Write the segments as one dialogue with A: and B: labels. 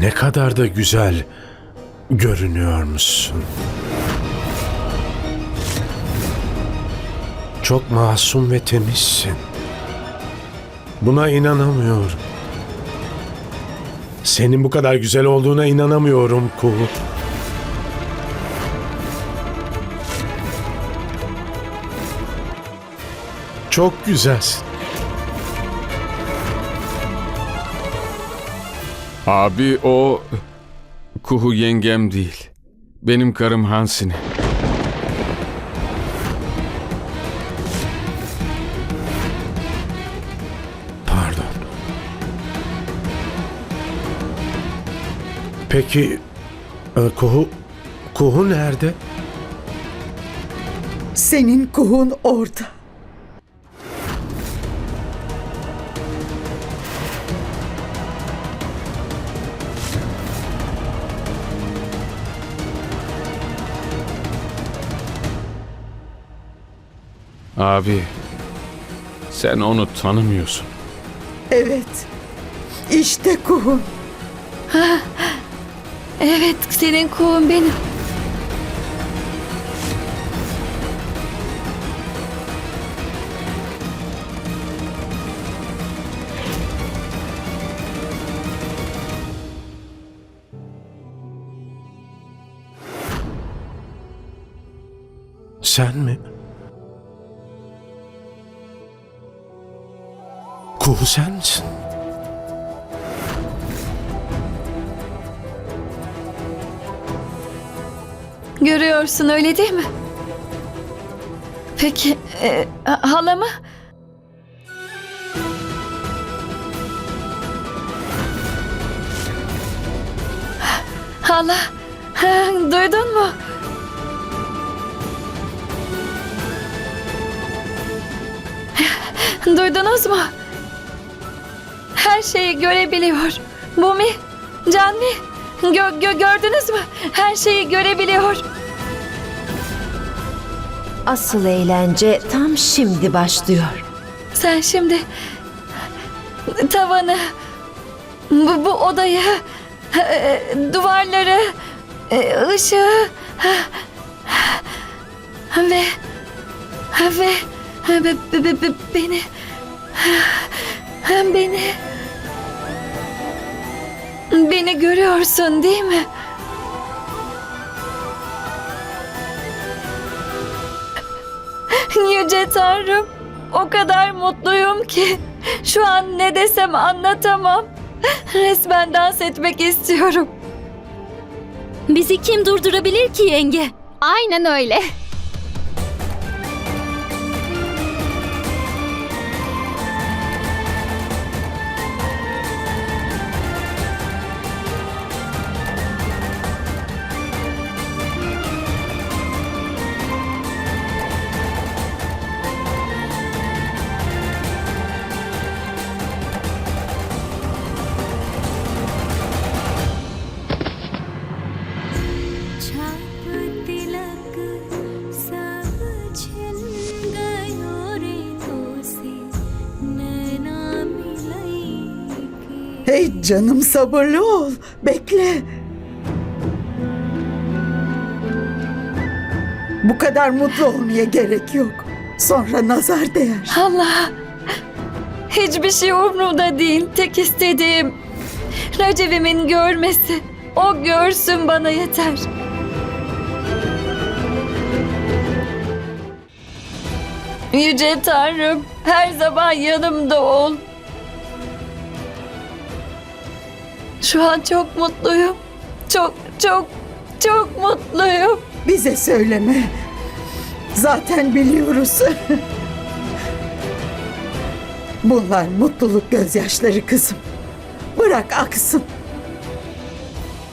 A: Ne kadar da güzel görünüyormuşsun. Çok masum ve temizsin. Buna inanamıyorum. Senin bu kadar güzel olduğuna inanamıyorum Kuhu. Çok güzelsin.
B: Abi o Kuhu yengem değil. Benim karım Hansine.
A: Pardon. Peki e, Kuhu Kuhu nerede?
C: Senin kuğun orada.
B: Abi sen onu tanımıyorsun.
C: Evet. İşte kuğun.
D: Evet, senin kuğun benim.
A: Sen mi? Kuhu sen misin?
D: Görüyorsun öyle değil mi? Peki, e, hala mı? Hala, ha, duydun mu? Duydunuz mu? Her şeyi görebiliyor. Bumi, Canvi, gö- gö- gördünüz mü? Her şeyi görebiliyor.
E: Asıl eğlence tam şimdi başlıyor.
D: Sen şimdi tavanı, bu, bu odayı, e, duvarları, e, ışığı ve ve be, be- be- beni beni beni görüyorsun değil mi? Yüce Tanrım, o kadar mutluyum ki şu an ne desem anlatamam. Resmen dans etmek istiyorum.
F: Bizi kim durdurabilir ki yenge?
G: Aynen öyle.
C: Hey canım sabırlı ol. Bekle. Bu kadar mutlu olmaya gerek yok. Sonra nazar değer.
D: Allah, hiçbir şey umurumda değil. Tek istediğim Recep'imin görmesi. O görsün bana yeter. Yüce Tanrım, her zaman yanımda ol. Şu an çok mutluyum. Çok, çok, çok mutluyum.
C: Bize söyleme. Zaten biliyoruz. Bunlar mutluluk gözyaşları kızım. Bırak aksın.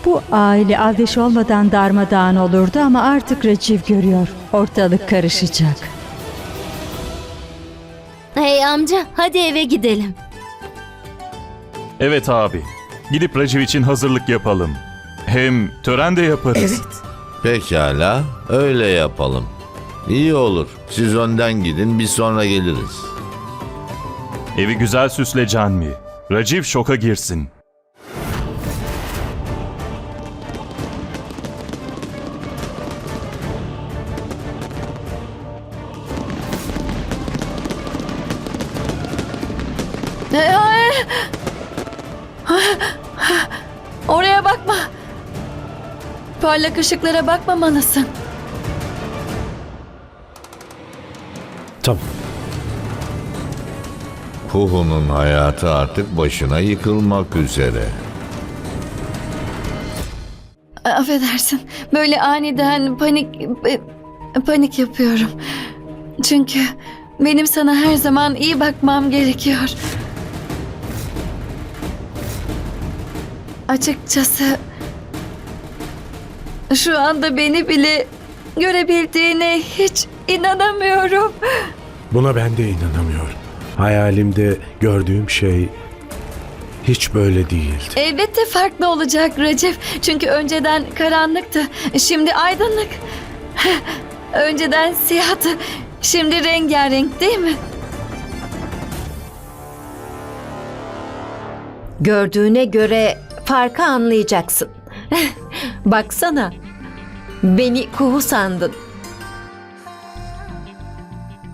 H: Bu aile aldeş olmadan darmadağın olurdu ama artık Recep görüyor. Ortalık karışacak.
F: Hey amca hadi eve gidelim.
I: Evet abi. Gidip Raciv için hazırlık yapalım. Hem tören de yaparız.
C: Evet.
J: Pekala, öyle yapalım. İyi olur. Siz önden gidin, biz sonra geliriz.
I: Evi güzel süsle Canmi. Raciv şoka girsin. Ee, ne?
D: Oraya bakma. Parlak ışıklara bakmamalısın.
A: Tamam.
J: Kuhu'nun hayatı artık başına yıkılmak üzere.
D: Affedersin. Böyle aniden panik e, panik yapıyorum. Çünkü benim sana her zaman iyi bakmam gerekiyor. Açıkçası şu anda beni bile görebildiğine hiç inanamıyorum.
A: Buna ben de inanamıyorum. Hayalimde gördüğüm şey hiç böyle değildi.
D: Elbette farklı olacak Recep. Çünkü önceden karanlıktı. Şimdi aydınlık. Önceden siyahtı. Şimdi rengarenk değil mi?
E: Gördüğüne göre farkı anlayacaksın. Baksana. Beni kuğu sandın.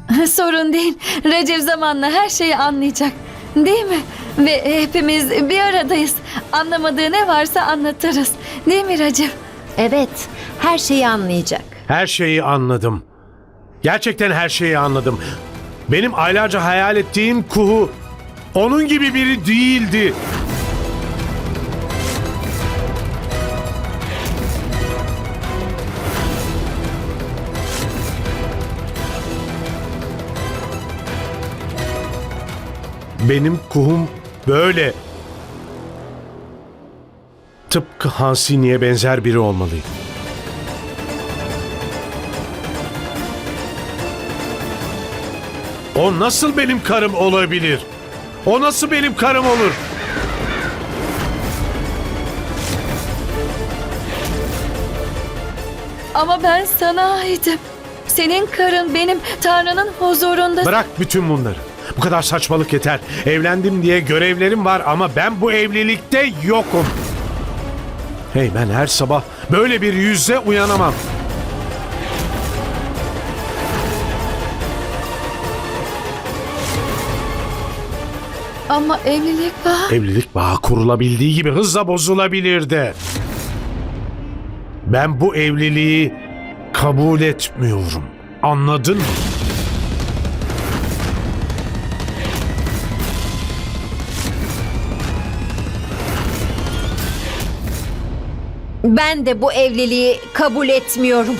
D: Sorun değil. Recep zamanla her şeyi anlayacak. Değil mi? Ve hepimiz bir aradayız. Anlamadığı ne varsa anlatırız. Değil mi Recep?
E: Evet, her şeyi anlayacak.
A: Her şeyi anladım. Gerçekten her şeyi anladım. Benim aylarca hayal ettiğim kuhu onun gibi biri değildi. Benim kuhum böyle. Tıpkı Hansini'ye benzer biri olmalıydı. O nasıl benim karım olabilir? O nasıl benim karım olur?
D: Ama ben sana aitim. Senin karın benim Tanrı'nın huzurunda.
A: Bırak bütün bunları. Bu kadar saçmalık yeter. Evlendim diye görevlerim var ama ben bu evlilikte yokum. Hey ben her sabah böyle bir yüzle uyanamam.
D: Ama evlilik var.
A: Evlilik bağı kurulabildiği gibi hızla bozulabilirdi. Ben bu evliliği kabul etmiyorum. Anladın mı?
E: Ben de bu evliliği kabul etmiyorum.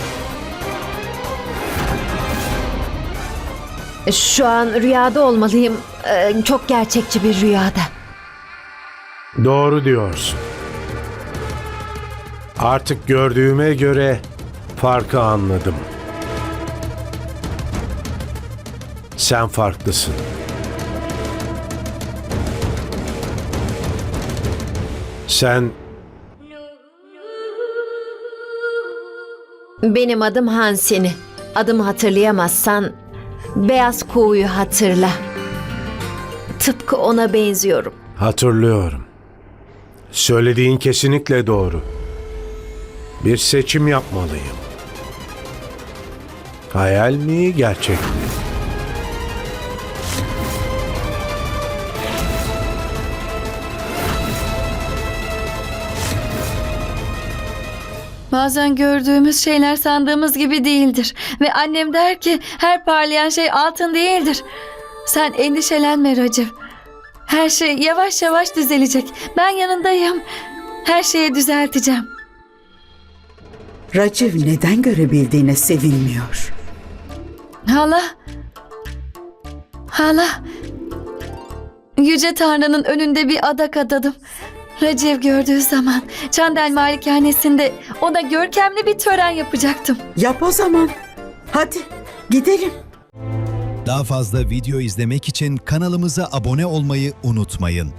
E: Şu an rüyada olmalıyım. Ee, Çok gerçekçi bir rüyada.
A: Doğru diyorsun. Artık gördüğüme göre farkı anladım. Sen farklısın. Sen
E: Benim adım Hansini. Adımı hatırlayamazsan beyaz kuğuyu hatırla. Tıpkı ona benziyorum.
A: hatırlıyorum. Söylediğin kesinlikle doğru. Bir seçim yapmalıyım. Hayal mi, gerçek mi?
D: Bazen gördüğümüz şeyler sandığımız gibi değildir. Ve annem der ki her parlayan şey altın değildir. Sen endişelenme Recep. Her şey yavaş yavaş düzelecek. Ben yanındayım. Her şeyi düzelteceğim.
C: Raciv neden görebildiğine sevinmiyor.
D: Hala. Hala. Yüce Tanrı'nın önünde bir adak adadım. Recep gördüğü zaman Çandel Malikanesi'nde ona görkemli bir tören yapacaktım.
C: Yap o zaman. Hadi gidelim.
G: Daha fazla video izlemek için kanalımıza abone olmayı unutmayın.